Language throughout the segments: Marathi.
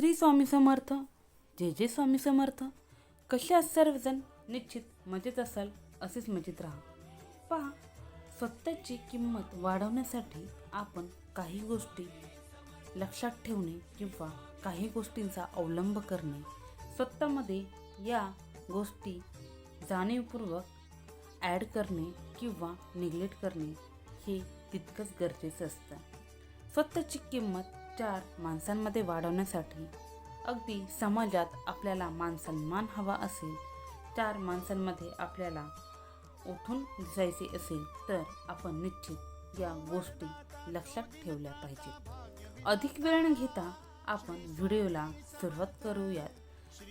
श्री स्वामी समर्थ जे जे स्वामी समर्थ. कसे आहात सर्वजण? निश्चित मजेत असाल असेच मजेत राहा. पहा स्वतःची किंमत वाढवण्यासाठी आपण काही गोष्टी लक्षात ठेवणे किंवा काही गोष्टींचा अवलंब करणे स्वतःमध्ये या गोष्टी जाणीवपूर्वक ॲड करणे किंवा निग्लेक्ट करणे हे तितकंच गरजेचं असतं. स्वतःची किंमत चार माणसांमध्ये वाढवण्यासाठी अगदी समाजात आपल्याला मानसन्मान हवा असेल चार माणसांमध्ये आपल्याला उठून दिसायचे असेल तर आपण निश्चित या गोष्टी लक्षात ठेवल्या पाहिजेत. अधिक वेळ न घेता आपण व्हिडिओला सुरुवात करूयात.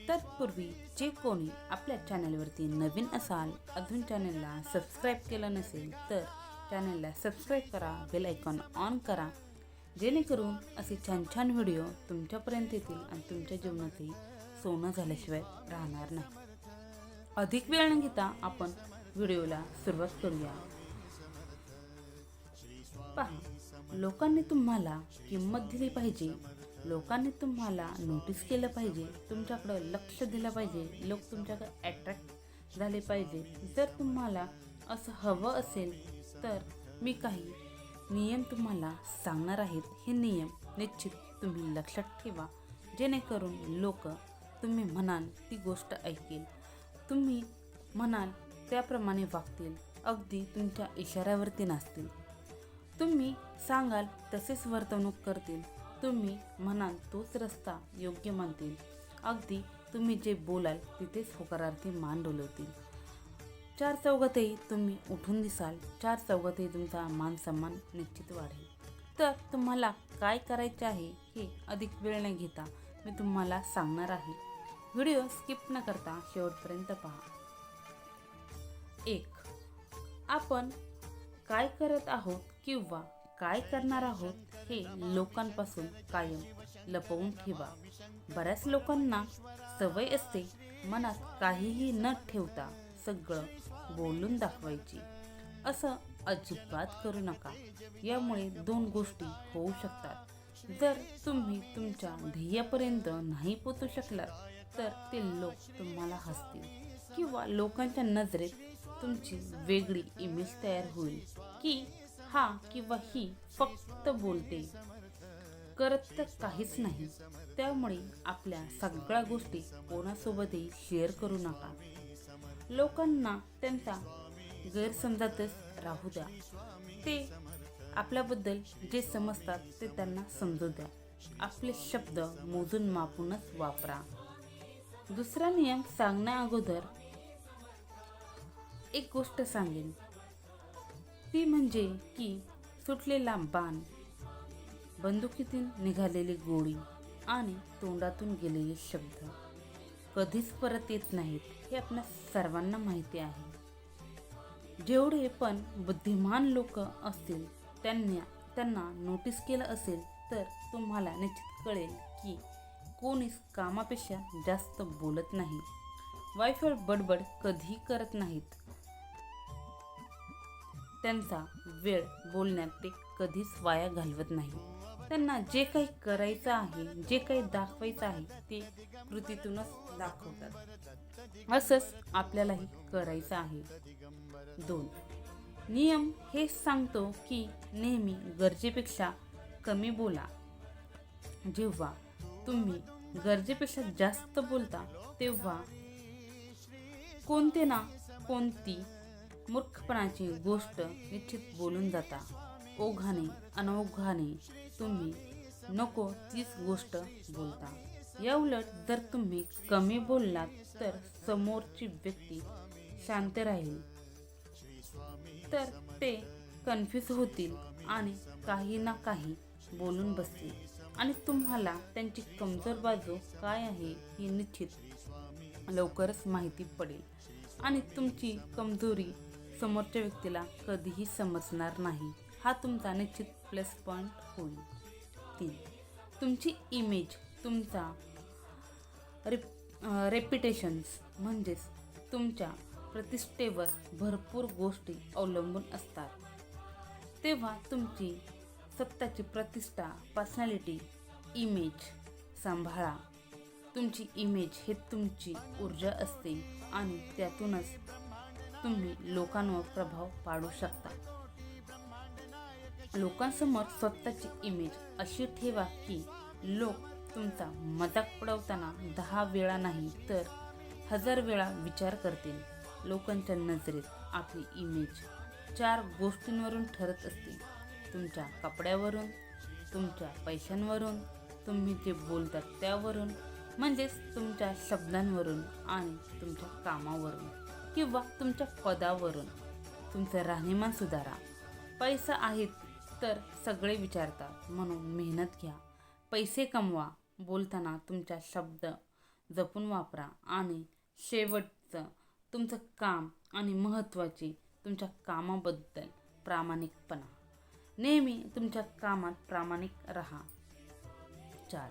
तत्पूर्वी जे कोणी आपल्या चॅनलवरती नवीन असाल अजून चॅनलला सबस्क्राईब केलं नसेल तर चॅनलला सबस्क्राईब करा बेल आयकॉन ऑन करा जेणेकरून असे छान छान व्हिडिओ तुमच्यापर्यंत येतील आणि तुमच्या जीवनातही सोनं झाल्याशिवाय राहणार नाही. अधिक वेळ न घेता आपण व्हिडिओला सुरुवात करूया. पहा लोकांनी तुम्हाला किंमत दिली पाहिजे. लोकांनी तुम्हाला नोटीस केलं पाहिजे. तुमच्याकडं लक्ष दिलं पाहिजे. लोक तुमच्याकडे अट्रॅक्ट झाले पाहिजे. जर तुम्हाला असं हवं असेल तर मी काही नियम तुम्हाला सांगणार आहेत हे नियम निश्चित तुम्ही लक्षात ठेवा. जेणेकरून लोक तुम्ही म्हणाल ती गोष्ट ऐकेल. तुम्ही म्हणाल त्याप्रमाणे वागतील अगदी तुमच्या इशाऱ्यावरती नसतील तुम्ही सांगाल तसेच वर्तवणूक करतील. तुम्ही म्हणाल तोच रस्ता योग्य मानतील. अगदी तुम्ही जे बोलाल तिथेच होकारार्थी मान डोलवतील. चार चौघातही तुम्ही उठून दिसाल. चार चौघातही तुमचा मान सन्मान निश्चित वाढेल. तर तुम्हाला काय करायचे आहे हे अधिक वेळ न घेता मी तुम्हाला सांगणार आहे. व्हिडिओ स्किप न करता शेवटपर्यंत पहा. एक आपण काय करत आहोत किंवा काय करणार आहोत हे लोकांपासून कायम लपवून ठेवा. बऱ्याच लोकांना सवय असते मनात काहीही न ठेवता सगळं बोलून दाखवायची. असं अजिबात करू नका. यामुळे दोन गोष्टी होऊ शकतात. जर तुम्ही तुमच्या ध्येयापर्यंत नाही पोचू शकलात तर ते लोक तुम्हाला हसतील किंवा लोकांच्या नजरेत तुमची वेगळी इमेज तयार होईल की हा किंवा ही फक्त बोलते. करत तर काहीच नाही. त्यामुळे आपल्या सगळ्या गोष्टी कोणासोबतही शेअर करू नका. लोकांना त्यांचा गैरसमजातच राहू द्या. ते आपल्याबद्दल जे समजतात ते त्यांना समजू द्या. आपले शब्द मोजून मापूनच वापरा. दुसरा नियम सांगण्या अगोदर एक गोष्ट सांगेन. ती म्हणजे की सुटलेला बाण बंदुकीतून निघालेली गोळी आणि तोंडातून गेलेले शब्द. कधीच परत येत नाहीत हे आपल्या सर्वांना माहिती आहे. जेवढे पण बुद्धिमान लोक असतील त्यांनी त्यांना नोटीस केलं असेल तर तुम्हाला निश्चित कळेल की कोणीच कामापेक्षा जास्त बोलत नाही. वायफळ बडबड कधी करत नाहीत. त्यांचा वेळ बोलण्यात ते कधीच वाया घालवत नाही. त्यांना जे काही करायचं आहे जे काही दाखवायचं आहे ते कृतीतूनच दाखवतात. असंच आपल्यालाही करायचं आहे. दोन नियम हे सांगतो की नेहमी गरजेपेक्षा कमी बोला. जेव्हा तुम्ही गरजेपेक्षा जास्त बोलता तेव्हा कोणते ना कोणती मूर्खपणाची गोष्ट निश्चित बोलून जाता. ओघाने अनोघाने तुम्ही नको तीच गोष्ट बोलता. या उलट जर तुम्ही कमी बोललात तर समोरची व्यक्ती शांत राहील. तर ते कन्फ्यूज होतील आणि काही ना काही बोलून बसतील. आणि तुम्हाला त्यांची कमजोर बाजू काय आहे ही निश्चित लवकरच माहिती पडेल. आणि तुमची कमजोरी समोरच्या व्यक्तीला कधीही समजणार नाही. हा तुमचा निश्चित प्लस पॉईंट होईल. तीन. तुमची इमेज तुमचा रेप रेप्युटेशन्स म्हणजेच तुमच्या प्रतिष्ठेवर भरपूर गोष्टी अवलंबून असतात. तेव्हा तुमची स्वतःची प्रतिष्ठा पर्सनॅलिटी इमेज सांभाळा. तुमची इमेज हे तुमची ऊर्जा असते आणि त्यातूनच तुम्ही लोकांवर प्रभाव पाडू शकता. लोकांसमोर स्वतःची इमेज अशी ठेवा की लोक तुमचा मजाक पडवताना दहा वेळा नाही तर हजार वेळा विचार करतील. लोकांच्या नजरेत आपली इमेज चार गोष्टींवरून ठरत असते. तुमच्या कपड्यावरून तुमच्या पैशांवरून तुम्ही जे बोलतात त्यावरून म्हणजेच तुमच्या शब्दांवरून आणि तुमच्या कामावरून किंवा तुमच्या पदावरून. तुमचं राहणीमान सुधारा. पैसा आहेत तर सगळे विचारतात म्हणून मेहनत घ्या पैसे कमवा बोलताना तुमच्या शब्द जपून वापरा आणि शेवटचं तुमचं काम आणि महत्त्वाची तुमच्या कामाबद्दल प्रामाणिकपणा. नेहमी तुमच्या कामात प्रामाणिक राहा. चार.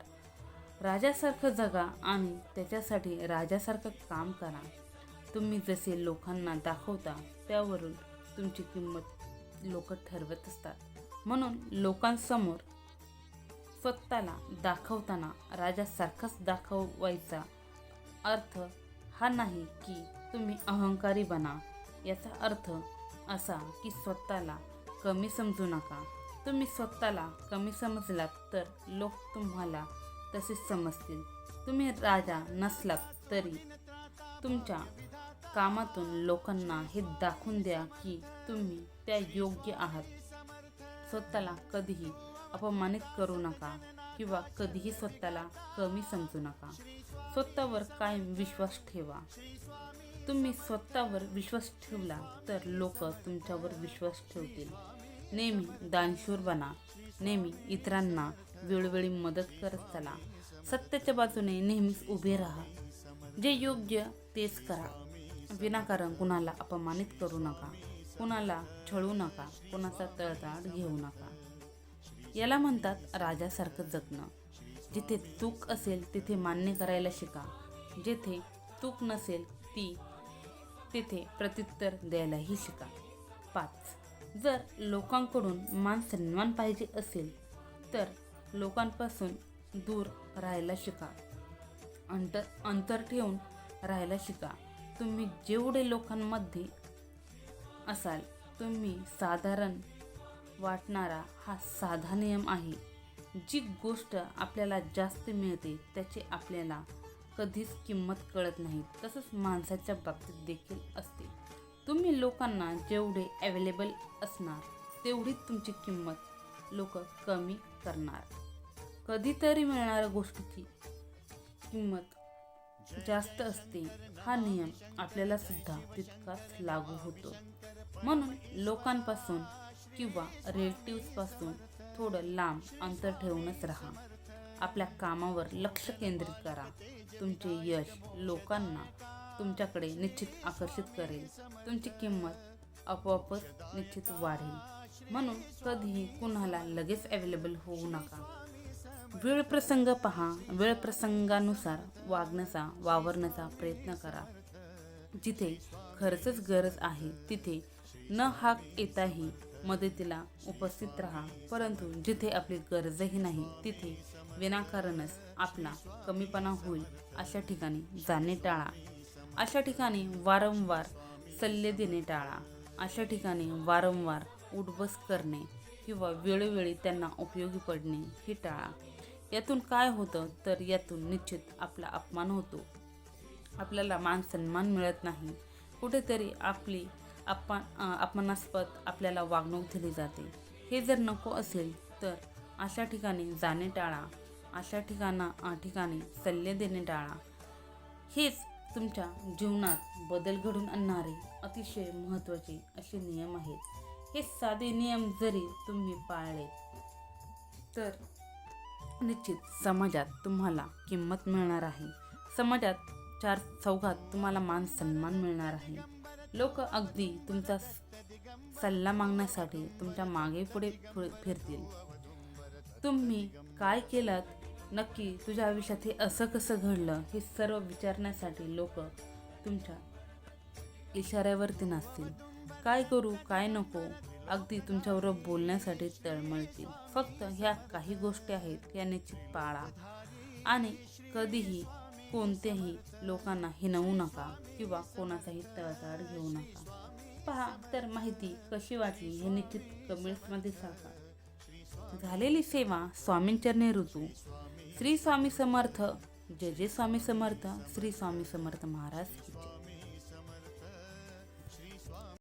राजासारखं जगा आणि त्याच्यासाठी राजासारखं काम करा. तुम्ही जसे लोकांना दाखवता त्यावरून तुमची किंमत लोक ठरवत असतात. म्हणून लोकांसमोर स्वतःला दाखवताना राजासारखाच दाखवायचा अर्थ हा नाही की तुम्ही अहंकारी बना. याचा अर्थ असा की स्वतःला कमी समजू नका. तुम्ही स्वतःला कमी समजलात तर लोक तुम्हाला तसेच समजतील. तुम्ही राजा नसलात तरी तुमच्या कामातून लोकांना हे दाखवून द्या की तुम्ही त्या योग्य आहात. स्वतःला कधीही अपमानित करू नका किंवा कधीही स्वतःला कमी समजू नका. स्वतःवर कायम विश्वास ठेवा. तुम्ही स्वतःवर विश्वास ठेवला तर लोक तुमच्यावर विश्वास ठेवतील. नेहमी दानशूर बना. नेहमी इतरांना वेळोवेळी मदत करत चला. सत्याच्या बाजूने नेहमीच उभे राहा. जे योग्य तेच करा. विनाकारण कुणाला अपमानित करू नका. कुणाला छळू नका कुणाचा तळताळ घेऊ नका. याला म्हणतात राजासारखं जगणं. जिथे चूक असेल तिथे मान्य करायला शिका. जेथे चूक नसेल ती तिथे प्रत्युत्तर द्यायलाही शिका. पाच. जर लोकांकडून मान सन्मान पाहिजे असेल तर लोकांपासून दूर राहायला शिका. अंतर अंतर ठेवून राहायला शिका. तुम्ही जेवढे लोकांमध्ये असाल तुम्ही साधारण वाटणारा हा साधा नियम आहे. जी गोष्ट आपल्याला जास्त मिळते त्याची आपल्याला कधीच किंमत कळत नाही. तसंच माणसाच्या बाबतीत देखील असते. तुम्ही लोकांना जेवढे अवेलेबल असणार तेवढी तुमची किंमत लोक कमी करणार. कधीतरी मिळणाऱ्या गोष्टीची किंमत जास्त असते हा नियम आपल्याला सुद्धा तितकाच लागू होतो. म्हणून लोकांपासून किंवा रिलेटिव्सपासून थोडं लांब अंतर ठेवूनच राहा. आपल्या कामावर लक्ष केंद्रित करा. तुमचे यश लोकांना तुमच्याकडे निश्चित आकर्षित करेल. तुमची किंमत आपोआपच निश्चित वाढेल. म्हणून कधीही कुणाला लगेच अवेलेबल होऊ नका. वेळ प्रसंग पहा. वेळ प्रसंगानुसार वागण्याचा वावरण्याचा प्रयत्न करा. जिथे खरंच गरज आहे तिथे न हाक येताही मदतीला उपस्थित राहा. परंतु जिथे आपली गरजही नाही तिथे विनाकारणच आपला कमीपणा होईल अशा ठिकाणी जाणे टाळा. अशा ठिकाणी वारंवार सल्ले देणे टाळा. अशा ठिकाणी वारंवार उठबस करणे किंवा वेळोवेळी त्यांना उपयोगी पडणे हे टाळा. यातून काय होतं? तर यातून निश्चित आपला अपमान होतो. आपल्याला मान सन्मान मिळत नाही. कुठेतरी आपली अपमान अपमानास्पद आपल्याला वागणूक दिली जाते. हे जर नको असेल तर अशा ठिकाणी जाणे टाळा. अशा ठिकाणा ठिकाणी सल्ले देणे टाळा. हेच तुमच्या जीवनात बदल घडून आणणारे अतिशय महत्त्वाचे असे नियम आहेत. हे साधे नियम जरी तुम्ही पाळले तर निश्चित समाजात तुम्हाला किंमत मिळणार आहे. समाजात चार चौघात तुम्हाला मान सन्मान मिळणार आहे. लोक अगदी तुमचा स- सल्ला मागण्यासाठी तुमच्या मागे पुढे फिरतील. तुम्ही काय केलात? नक्की तुझ्या आयुष्यात हे असं कसं घडलं? हे सर्व विचारण्यासाठी लोक तुमच्या इशाऱ्यावरती नसतील काय करू काय नको अगदी तुमच्याबरोबर बोलण्यासाठी तळमळतील. फक्त ह्या काही गोष्टी आहेत या निश्चित पाळा. आणि कधीही कोणत्याही लोकांना हिनवू नका किंवा कोणाचाही तळतळ घेऊ नका. पहा तर माहिती कशी वाटली हे निश्चित कमेंट्समध्ये सांगा. झालेली सेवा स्वामींचरणे ऋतू श्री स्वामी समर्थ. जय जय स्वामी समर्थ. श्री स्वामी समर्थ महाराज.